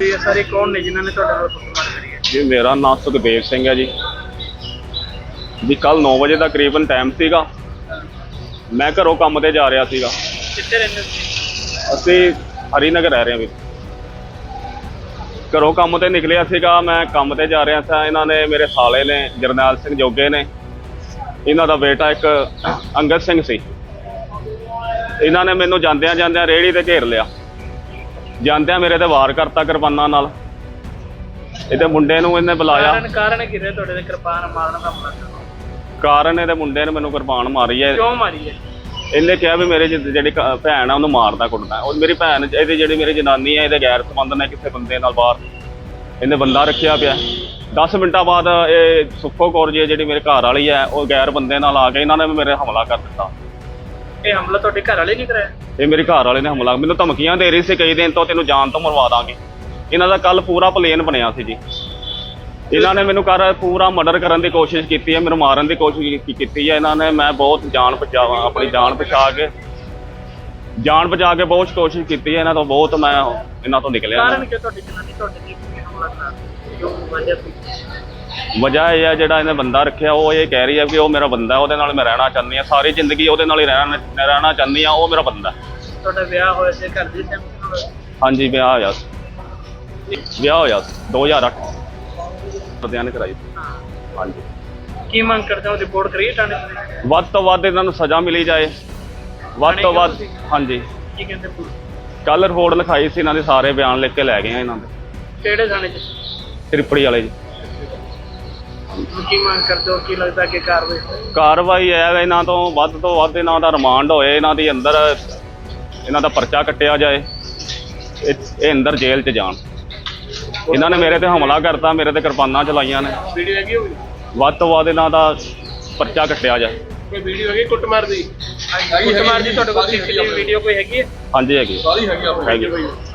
ਇਹ ਨੇ ਜਿਨ੍ਹਾਂ ਜੀ ਮੇਰਾ ਨਾਮ ਸੁਖਦੇਵ ਸਿੰਘ ਹੈ ਜੀ। ਜੀ ਕੱਲ 9 ਵਜੇ ਦਾ ਕਰੀਬਨ ਟਾਈਮ ਸੀਗਾ। ਮੈਂ ਘਰੋਂ ਕੰਮ ਤੇ ਜਾ ਰਿਹਾ ਸੀਗਾ। ਕਿੱਥੇ ਰਹਿੰਦੇ ਸੀ ਅਸੀਂ ਹਰੀਨਗਰ ਰਹਿ ਰਹੇ ਹਾਂ ਵੀ ਘਰੋਂ ਕੰਮ ਤੇ ਨਿਕਲਿਆ ਸੀਗਾ ਮੈਂ ਕੰਮ ਤੇ ਜਾ ਰਿਹਾ ਸੀ। ਇਹਨਾਂ ਨੇ ਮੇਰੇ ਸਾਲੇ ਨੇ ਜਰਨੈਲ ਸਿੰਘ ਜੋਗੇ ਨੇ। ਇਹਨਾਂ ਦਾ ਬੇਟਾ ਇੱਕ ਅੰਗਦ ਸਿੰਘ ਸੀ। ਇਹਨਾਂ ਨੇ ਮੈਨੂੰ ਜਾਂਦਿਆਂ ਜਾਂਦਿਆਂ ਰੇੜੀ ਤੇ ਘੇਰ ਲਿਆ। ਜਾਂਦਿਆਂ ਮੇਰੇ ਤੇ ਵਾਰ ਕਰਤਾ ਕਿਰਪਾਨਾਂ ਨਾਲ। ਇਹਦੇ ਮੁੰਡੇ ਨੂੰ ਇਹਨੇ ਬੁਲਾਇਆ। ਕਾਰਨ ਕਾਰਨ ਤੁਹਾਡੇ ਤੇ ਕਿਰਪਾਨ ਮਾਰਨ ਦਾ ਦਾ? ਕਾਰਨ ਇਹਦੇ ਮੁੰਡੇ ਨੇ ਮੈਨੂੰ ਕਿਰਪਾਨ ਮਾਰੀ ਹੈ। ਕਿਉਂ ਮਾਰੀ ਹੈ? ਇਹਨੇ ਕਿਹਾ ਵੀ ਮੇਰੇ ਜਿ- ਜਿਹੜੀ ਕ- ਭੈਣ ਆ ਉਹਨੂੰ ਮਾਰਦਾ ਕੁੱਟਦਾ। ਉਹ ਮੇਰੀ ਭੈਣ ਇਹਦੀ ਜਿਹੜੀ ਮੇਰੀ ਜਨਾਨੀ ਹੈ ਇਹਦੇ ਗੈਰ ਸੰਬੰਧ ਨੇ ਕਿਸੇ ਬੰਦੇ ਨਾਲ ਬਾਹਰ। ਇਹਨੇ ਬੰਦਾ ਰੱਖਿਆ ਪਿਆ। 10 ਮਿੰਟਾਂ ਬਾਅਦ ਇਹ ਸੁੱਖੋ ਕੌਰ ਜੀ ਜਿਹੜੀ ਮੇਰੇ ਘਰ ਵਾਲੀ ਹੈ ਉਹ ਗੈਰ ਬੰਦੇ ਨਾਲ ਆ ਕੇ ਇਹਨਾਂ ਨੇ ਵੀ ਮੇਰੇ ਹਮਲਾ ਕਰ ਦਿੱਤਾ। ਇਹ ਹਮਲਾ ਤੁਹਾਡੇ ਘਰ ਵਾਲੇ ਨਹੀਂ ਕਰਾਇਆ? ਇਹ ਮੇਰੇ ਘਰ ਵਾਲੇ ਨੇ ਹਮਲਾ। ਮੈਨੂੰ ਧਮਕੀਆਂ ਦੇ ਰਹੀ ਸੀ ਕਈ ਦਿਨ ਤੋਂ ਤੈਨੂੰ ਜਾਨ ਤੋਂ ਮਰਵਾ ਦਾਂਗੇ। ਇਹਨਾਂ ਦਾ ਕੱਲ ਪੂਰਾ ਪਲੇਨ ਬਣਿਆ ਸੀ ਜੀ। ਇਹਨਾਂ ਨੇ ਮੈਨੂੰ ਕਰ ਪੂਰਾ ਮਰਡਰ ਕਰਨ ਦੀ ਕੋਸ਼ਿਸ਼ ਕੀਤੀ ਹੈ ਮੈਨੂੰ ਮਾਰਨ ਦੀ ਕੋਸ਼ਿਸ਼ ਕੀ- ਕੀਤੀ ਹੈ। ਇਹਨਾਂ ਨੇ ਮੈਂ ਬਹੁਤ ਜਾਨ ਬਚਾਵਾਂ ਆਪਣੀ ਜਾਨ ਬਚਾ ਕੇ ਜਾਨ ਬਚਾ ਕੇ ਬਹੁਤ ਕੋਸ਼ਿਸ਼ ਕੀਤੀ ਹੈ। ਇਹਨਾਂ ਤੋਂ ਬਹੁਤ ਮੈਂ ਇਹਨਾਂ ਤੋਂ ਨਿਕਲਿਆ। ਕਾਰਨ ਕਿ ਤੁਹਾਡੀ ਜਨਾਨੀ ਤੁਹਾਡੇ ਤੇ ਕਿਉਂ ਹਮਲਾ ਕਰਾ ਜੋ ਵਜ੍ਹਾ ਸੀ? ਵਜ੍ਹਾ ਇਹ ਹੈ ਜਿਹੜਾ ਇਹਨੇ ਬੰਦਾ ਰੱਖਿਆ ਉਹ ਇਹ ਕਹਿ ਰਹੀ ਹੈ ਕਿ ਉਹ ਮੇਰਾ ਬੰਦਾ ਹੈ, ਉਹਦੇ ਨਾਲ ਮੈਂ ਰਹਿਣਾ ਚਾਹੁੰਦੀ ਹਾਂ। ਸਾਰੀ ਜ਼ਿੰਦਗੀ ਉਹਦੇ ਨਾਲ ਹੀ ਰਹਿਣਾ ਰਹਿਣਾ ਚਾਹੁੰਦੀ ਹਾਂ ਉਹ ਮੇਰਾ ਬੰਦਾ ਹੈ। ਤੁਹਾਡਾ ਵਿਆਹ ਹੋਇਆ ਸੀ ਘਰ ਦੀ ਸਹਿਮਤੀ ਨਾਲ ਹੋਇਆ? ਹਾਂਜੀ ਵਿਆਹ ਹੋਇਆ ਸੀ। ਵਿਆਹ ਹੋਇਆ ਸੀ 2008 ਲੁਧਿਆਣੇ ਕਰਾਈ ਸੀ। ਹਾਂ। ਹਾਂਜੀ। ਕੀ ਮੰਗ ਕਰਦੇ ਹੋ? ਰਿਪੋਰਟ ਕਰੀਏ ਥਾਣੇ ਤੇ ਵੱਧ ਤੋਂ ਵੱਧ ਇਹਨਾਂ ਨੂੰ ਸਜ਼ਾ ਮਿਲੀ ਜਾਏ। ਵੱਧ ਤੋਂ ਵੱਧ ਹਾਂਜੀ। ਕੀ ਕਹਿੰਦੇ ਕੱਲ ਰਿਪੋਰਟ ਲਿਖਾਈ ਸੀ ਇਹਨਾਂ ਦੇ ਸਾਰੇ ਬਿਆਨ ਲਿਖ ਕੇ ਲੈ ਗਏ ਆ ਇਹਨਾਂ ਦੇ। ਕਿਹੜੇ ਥਾਣੇ 'ਚ? ਤ੍ਰਿਪੜੀ ਵਾਲੇ ਜੀ। ਕੀ ਮੰਗ ਕਰਦੇ ਹੋ? ਕੀ ਲੱਗਦਾ ਕਿ ਕਾਰਵਾਈ? ਕਾਰਵਾਈ ਹੈ ਇਹਨਾਂ ਤੋਂ ਵੱਧ ਤੋਂ ਵੱਧ ਇਹਨਾਂ ਦਾ ਰਿਮਾਂਡ ਹੋਏ ਇਹਨਾਂ ਦੀ ਅੰਦਰ ਇਹਨਾਂ ਦਾ ਪਰਚਾ ਕੱਟਿਆ ਜਾਏ। ਇਹ ਇਹ ਅੰਦਰ ਜੇਲ੍ਹ 'ਚ ਜਾਣ। ਇਹਨਾਂ ਨੇ ਮੇਰੇ ਤੇ ਹਮਲਾ ਕਰਤਾ ਮੇਰੇ ਤੇ ਕਿਰਪਾਨਾਂ ਚਲਾਈਆਂ ਨੇ। ਵੀਡੀਓ ਹੈਗੀ ਹੋਈ ਵੱਧ ਤੋਂ ਵੱਧ ਇਹਨਾਂ ਦਾ ਪਰਚਾ ਕੱਟਿਆ ਜਾਏ। ਕੋਈ ਵੀਡੀਓ ਹੈਗੀ ਕੁੱਟਮਾਰ ਦੀ? ਕੁੱਟਮਾਰ ਦੀ ਤੁਹਾਡੇ ਕੋਲ ਸੀਸੀਟੀਵੀ ਵੀਡੀਓ ਕੋਈ ਹੈਗੀ ਹੈ? ਹਾਂਜੀ ਹੈਗੀ। ਸਾਰੀ ਹੈਗੀ ਆਪਣੇ ਹੈਗੀ।